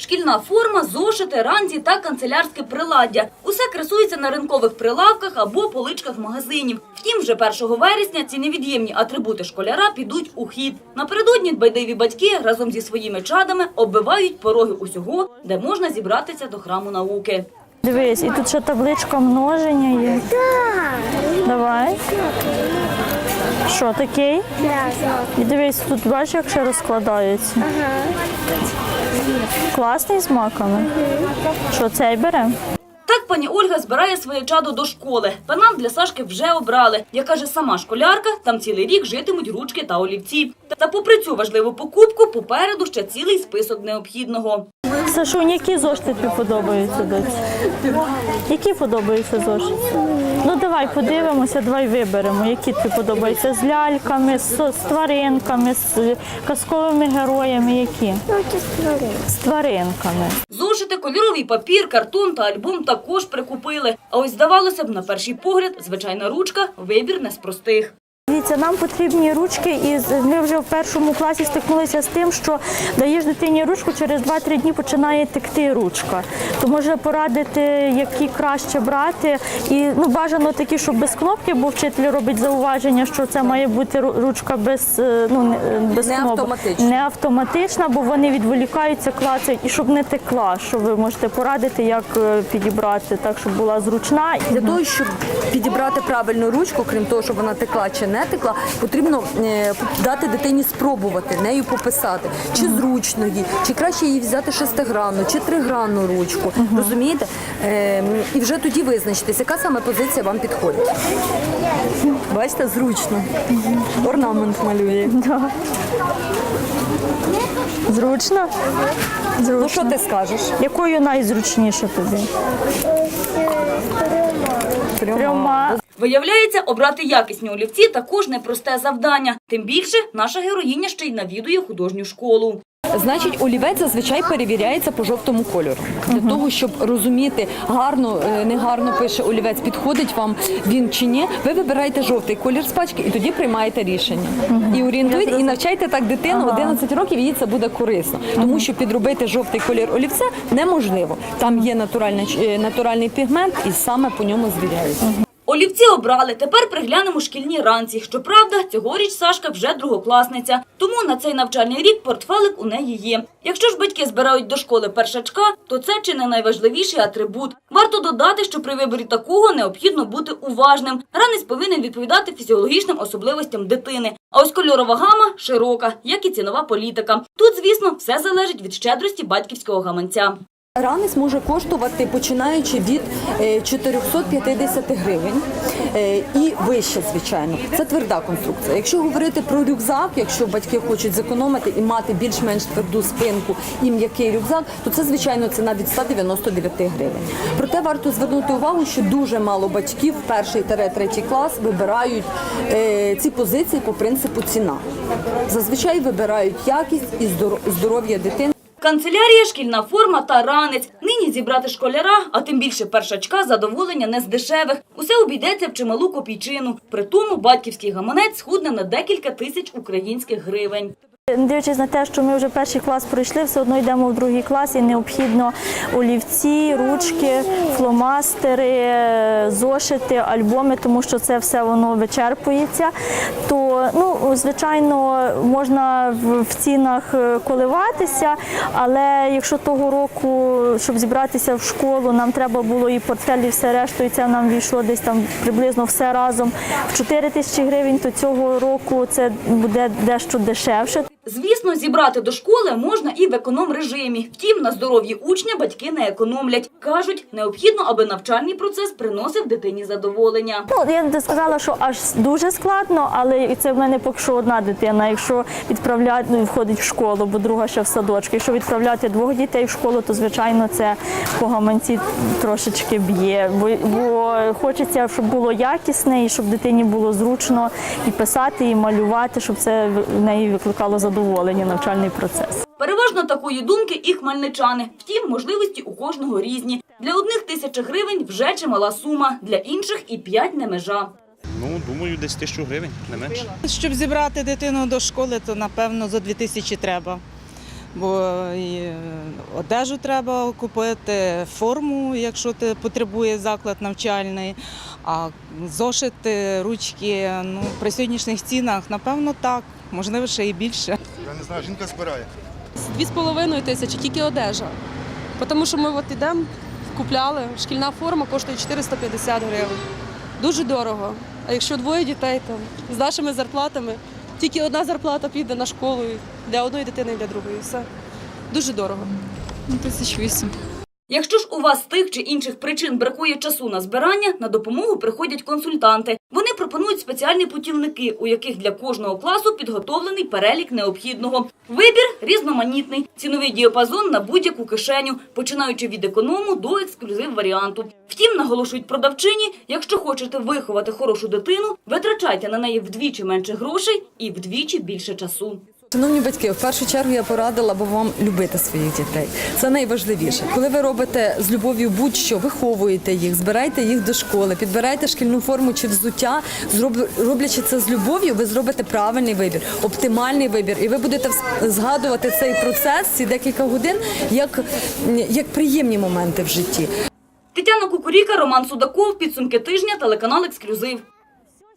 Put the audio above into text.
Шкільна форма, зошити, ранці та канцелярське приладдя. Усе красується на ринкових прилавках або поличках магазинів. Втім, вже 1 вересня ці невід'ємні атрибути школяра підуть у хід. Напередодні дбайливі батьки разом зі своїми чадами оббивають пороги усього, де можна зібратися до храму науки. Дивись, і тут ще табличка множення є. Давай. Що такий? І дивись, тут бачиш, як ще розкладається. Класний з маками. Що цей беремо? Так пані Ольга збирає своє чадо до школи. Пенал для Сашки вже обрали. Як каже сама школярка, там цілий рік житимуть ручки та олівці. Та попри цю важливу покупку, попереду ще цілий список необхідного. Сашунь, які зошити тобі подобаються, доці? Які подобаються зошити? Ну давай подивимося, давай виберемо, які тобі подобаються з ляльками, з, з тваринками, з казковими героями, які? З тваринками. Зошити, кольоровий папір, картон та альбом також прикупили. А ось здавалося б, на перший погляд, звичайна ручка вибір не з простих. Дивіться, нам потрібні ручки, і ми вже в першому класі стикнулися з тим, що даєш дитині ручку, через 2-3 дні починає текти ручка. То може порадити, які краще брати. І ну бажано такі, щоб без кнопки, бо вчитель робить зауваження, що це має бути ручка без е, ну е, без Не кнопок. автоматична. Не автоматична, бо вони відволікаються, клацають, і щоб не текла. Що ви можете порадити, як е, підібрати, так щоб була зручна. Для того, щоб підібрати правильну ручку, крім того, щоб вона текла чи не текла, потрібно е, дати дитині спробувати нею пописати, чи зручно їй, чи краще їй взяти шестигранну, чи тригранну ручку. Розумієте? Е, і вже тоді визначитись, яка саме позиція вам підходить. Бачите, зручно. Орнамент малює. Да. Зручно? Зручно. Ну що ти скажеш? Якою найзручніше тобі? Трьома. Виявляється, обрати якісні олівці також непросте завдання. Тим більше наша героїня ще й навідує художню школу. Значить, олівець зазвичай перевіряється по жовтому кольору. Для того, щоб розуміти, гарно, е, негарно пише олівець, підходить вам він чи ні, ви вибираєте жовтий колір з пачки і тоді приймаєте рішення. І орієнтуйте, і навчайте так дитину, 11 років їй це буде корисно. Тому що підробити жовтий колір олівця неможливо. Там є натуральний, е, натуральний пігмент і саме по ньому звіряють. Олівці обрали. Тепер приглянемо шкільні ранці. Щоправда, цьогоріч Сашка вже другокласниця. Тому на цей навчальний рік портфелик у неї є. Якщо ж батьки збирають до школи першачка, то це чи не найважливіший атрибут. Варто додати, що при виборі такого необхідно бути уважним. Ранець повинен відповідати фізіологічним особливостям дитини. А ось кольорова гама широка, як і цінова політика. Тут, звісно, все залежить від щедрості батьківського гаманця. Ранець може коштувати починаючи від е, 450 гривень е, і вище, звичайно. Це тверда конструкція. Якщо говорити про рюкзак, якщо батьки хочуть зекономити і мати більш-менш тверду спинку і м'який рюкзак, то це звичайно ціна від 199 гривень. Проте варто звернути увагу, що дуже мало батьків перший третій клас вибирають е, ці позиції по принципу ціна. Зазвичай вибирають якість і здоров'я дитини. Канцелярія, шкільна форма та ранець. Нині зібрати школяра, а тим більше першачка, задоволення не з дешевих. Усе обійдеться в чималу копійчину. При тому батьківський гаманець схудне на декілька тисяч українських гривень. Не Дивлячись на те, що ми вже перший клас пройшли, все одно йдемо в другий клас і необхідно олівці, ручки, фломастери, зошити, альбоми, тому що це все воно вичерпується. То ну, звичайно, можна в, цінах е, коливатися, але якщо того року, щоб зібратися в школу, нам треба було і портфель, і все решту, і це нам війшло десь там приблизно все разом в 4 тисячі гривень, то цього року це буде дещо дешевше. Звісно, зібрати до школи можна і в економ режимі. Втім, на здоров'ї учня батьки не економлять. Кажуть, необхідно, аби навчальний процес приносив дитині задоволення. Ну, я не сказала, що аж дуже складно, але це в мене поки що одна дитина. Якщо відправляти, ну, входить в школу, бо друга ще в садочку. Якщо відправляти двох дітей в школу, то звичайно це по гаманці трошечки б'є. Бо, бо хочеться, щоб було якісне і щоб дитині було зручно і писати, і малювати, щоб це в неї викликало задоволення, навчальний процес. Переважно такої думки і хмельничани. Втім, можливості у кожного різні. Для одних тисяча гривень вже чимала сума, для інших і п'ять не межа. Ну, думаю, десь тисячу гривень, не менше. Щоб зібрати дитину до школи, то напевно за 2 тисячі треба. бо і е, одежу треба купити, форму, якщо ти потребує заклад навчальний, а зошити, ручки. Ну, при сьогоднішніх цінах, напевно, так, можливо, ще і більше. Я не знаю, жінка збирає. Дві з половиною тисячі, тільки одежа. Тому що ми от йдемо, купляли, шкільна форма коштує 450 гривень. Дуже дорого. А якщо двоє дітей, то з нашими зарплатами тільки одна зарплата піде на школу для одної дитини і для другої. Все. Дуже дорого. Тисяч вісім. Якщо ж у вас з тих чи інших причин бракує часу на збирання, на допомогу приходять консультанти. Пропонують спеціальні путівники, у яких для кожного класу підготовлений перелік необхідного. Вибір різноманітний, ціновий діапазон на будь-яку кишеню, починаючи від економу до ексклюзив варіанту. Втім, наголошують продавчині, якщо хочете виховати хорошу дитину, витрачайте на неї вдвічі менше грошей і вдвічі більше часу. Шановні батьки, в першу чергу я порадила би вам любити своїх дітей. Це найважливіше. Коли ви робите з любов'ю будь-що, виховуєте їх, збирайте їх до школи, підбираєте шкільну форму чи взуття, роблячи це з любов'ю, ви зробите правильний вибір, оптимальний вибір, і ви будете згадувати цей процес, ці декілька годин, як, як приємні моменти в житті. Тетяна Кукуріка, Роман Судаков, підсумки тижня, телеканал Ексклюзив.